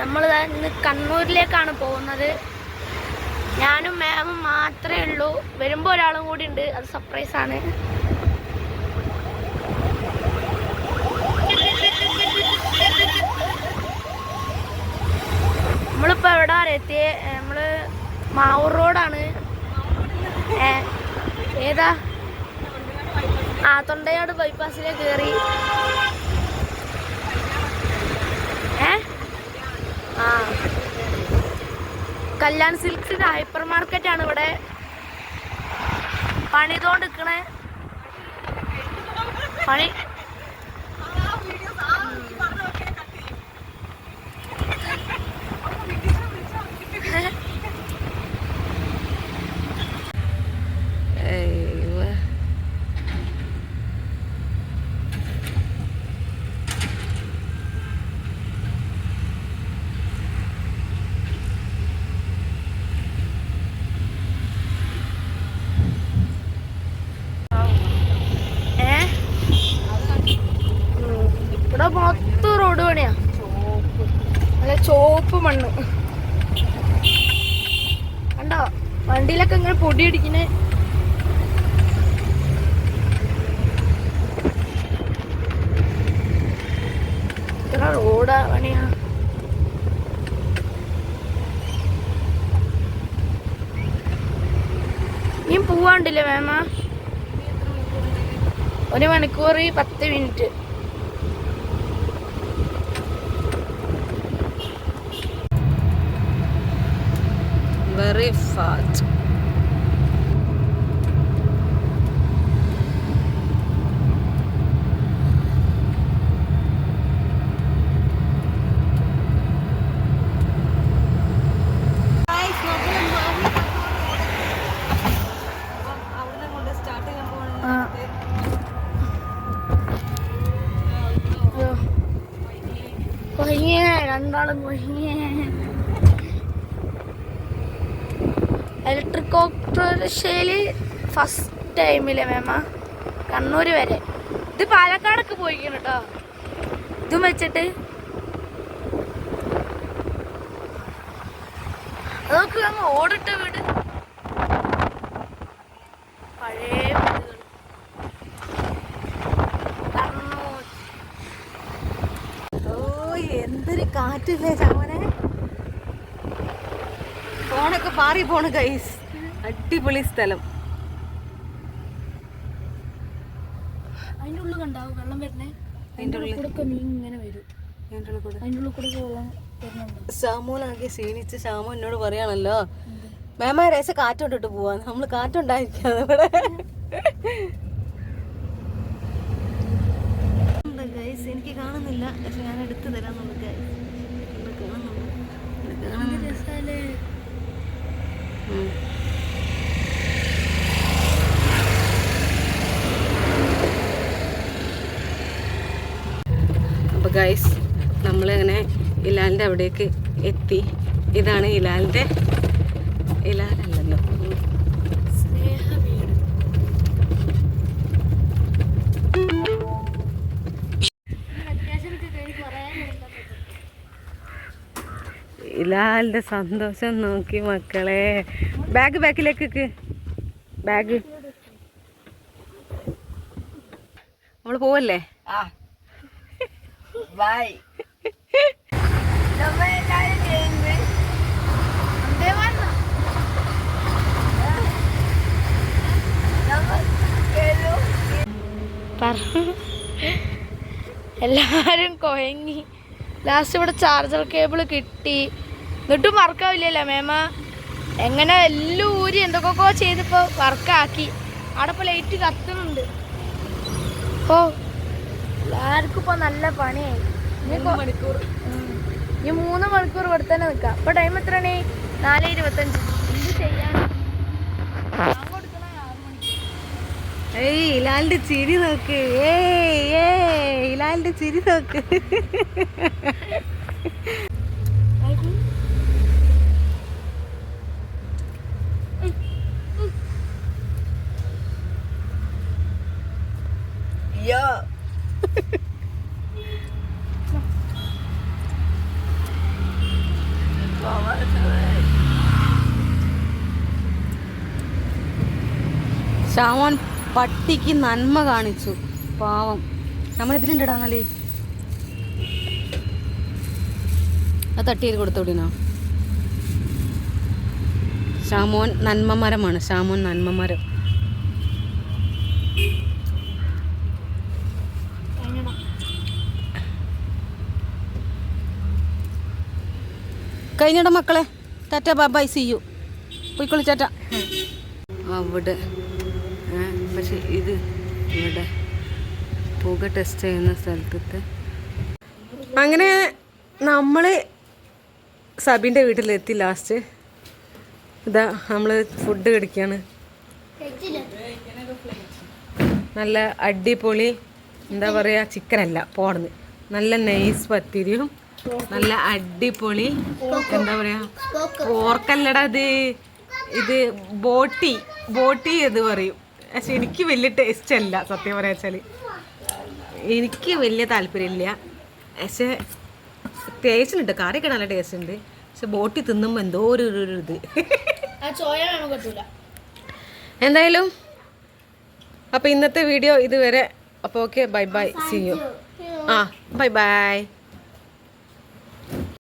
നമ്മൾ ഇന്ന് കണ്ണൂരിലേക്കാണ് പോകുന്നത്. ഞാനും മാമും മാത്രമേ ഉള്ളൂ. വരുമ്പോൾ ഒരാളും കൂടി ഉണ്ട്. അത് സർപ്രൈസ് ആണ്. നമ്മളിപ്പോൾ എവിടെ വരെ നമ്മൾ മാവൂർ റോഡാണ്. ഏതാ? ആ തൊണ്ടയാട് ബൈപ്പാസിലേക്ക് കയറി ഏ? ആ. കല്യാൺ സിൽക്സിന്റെ ഹൈപ്പർ ആണ് ഇവിടെ. പണിതോണ്ട് നിക്കണേ പണി ഏ ഉം. ഇവിടെ മൊത്തം റോഡ് പണിയാ നല്ല ചോപ്പ് മണ്ണ്. കണ്ടോ? വണ്ടിയിലൊക്കെ ഇങ്ങനെ പൊടി അടിക്കണേ ഇത്ര റോഡാ പണിയാ? പോവാണ്ടില്ലേ മാമ? ഒരു മണിക്കൂർ പത്ത് മിനിറ്റ്. വെരി ഫാസ്റ്റ് കൊയ്യേ രണ്ടാളും കൊയ്യേ ഇലക്ട്രിക് ഓട്ടോറിക്ഷയിൽ ഫസ്റ്റ് ടൈമില്ലേ മേമ. കണ്ണൂർ വരെ. ഇത് പാലക്കാടൊക്കെ പോയിക്കണം കേട്ടോ ഇതും വെച്ചിട്ട്. അതൊക്കെ അങ്ങ് ഓടിട്ട വീട്. പഴയ വീടുകൾ ഓ എന്തൊരു കാറ്റില്ലേ ചാമനെ ഫോണൊക്കെ പാറി പോണ ഗൈസ് അടിപൊളി സ്ഥലം. ഉള്ളിൽ കണ്ടാവും? വെള്ളം ഉള്ളിൽ കൂടെ മീൻ ഇങ്ങനെ വരും. ഉള്ളിൽ കൂടെ. അതിന്റെ ഉള്ളിൽ കൂടെ വെള്ളം വരുന്നുണ്ട്. ഷാമോനാകെ ക്ഷീണിച്ച് ഷാമോ എന്നോട് പറയാണല്ലോ. മേമാരേശ കാറ്റോട്ടിട്ട് പോവാന്ന്. നമ്മൾ കാറ്റുണ്ടായിരിക്കാം ഇവിടെ ഗൈസ് എനിക്ക് കാണുന്നില്ല പക്ഷെ ഞാൻ എടുത്തു തരാന്നുള്ളു ഗൈസ് കാണുന്നുണ്ട് ഇത് കാണുന്നുണ്ട്. രസാലേ ഉം. അപ്പോൾ ഗൈസ് നമ്മളിങ്ങനെ ഇലാലിന്റെ അവിടേക്ക് എത്തി. ഇതാണ് ഇലാലിന്റെ വീട് ഇലാലിന്റെ സന്തോഷം നോക്കി മക്കളെ. ബാഗ് ബാക്കിലേക്ക് ബാഗ് നമ്മൾ പോവല്ലേ? ബൈ. നമ്മളെല്ലാവരും ചെയ്യുന്നത് എല്ലാരും കൊയങ്ങി. ലാസ്റ്റ് ഇവിടെ ചാർജർ കേബിൾ കിട്ടി. എന്നിട്ടും വർക്കാവില്ലല്ലോ മേമ. എങ്ങനെ എല്ലാം ഊരി എന്തൊക്കെയൊക്കെ ചെയ്തിപ്പോ വർക്കാക്കി അവിടെ ഇപ്പൊ ലൈറ്റ് കത്തുന്നുണ്ട്. ഓ എല്ലാവർക്കും ഇപ്പൊ നല്ല പണിയായി. ഇനി മണിക്കൂർ. മൂന്ന് മണിക്കൂർ ഇവിടെ തന്നെ നിൽക്കാം. ഇപ്പൊ ടൈം എത്രയാണ്? നാല് ഇരുപത്തഞ്ച്. എന്ത് ചെയ്യാൻ ഏയ് ഇലാലിന്റെ ചിരി നോക്ക്. ഏയ് ഏയ് ഇലാലിന്റെ ചിരി നോക്ക്. ശ്രാവൺ പട്ടിക്ക് നന്മ കാണിച്ചു. പാവം. നമ്മൾ ഇതിലുണ്ടടാ എന്നാലേ. അത് തട്ടിയിൽ കൊടുത്തോടിനാ ശാമോൻ നന്മമരമാണ്. ശാമോൻ നന്മമരം. കഴിഞ്ഞിട മക്കളെ. Tata bye see you. പോയിക്കോളി ടാറ്റ. അവിടെ. പക്ഷെ ഇത് ഇവിടെ പുക ടെസ്റ്റ് ചെയ്യുന്ന സ്ഥലത്തത്തെ അങ്ങനെ നമ്മൾ സബിന്റെ വീട്ടിലെത്തി ലാസ്റ്റ്. ഇതാ നമ്മൾ ഫുഡ് കടിക്കുകയാണ് നല്ല അടിപൊളി എന്താ പറയുക ചിക്കനല്ല അല്ല പോടുന്ന് നല്ല നൈസ് പത്തിരിയും നല്ല അടിപൊളി. എന്താ പറയാ? പോർക്കല്ലട ഇത്. ഇത് ബോട്ടി. ബോട്ടി എന്ന് പറയും. പക്ഷെ എനിക്ക് വലിയ ടേസ്റ്റ് അല്ല സത്യം പറയാ വെച്ചാൽ. എനിക്ക് വലിയ താല്പര്യമില്ല പക്ഷെ ടേസ്റ്റ് ഉണ്ട് കറിയൊക്കെ നല്ല ടേസ്റ്റ് ഉണ്ട്. പക്ഷെ ബോട്ടി തിന്നുമ്പോൾ എന്തോ ഒരു ഇത്. എന്തായാലും അപ്പോൾ ഇന്നത്തെ വീഡിയോ ഇതുവരെ. അപ്പോൾ okay bye bye see you ah bye bye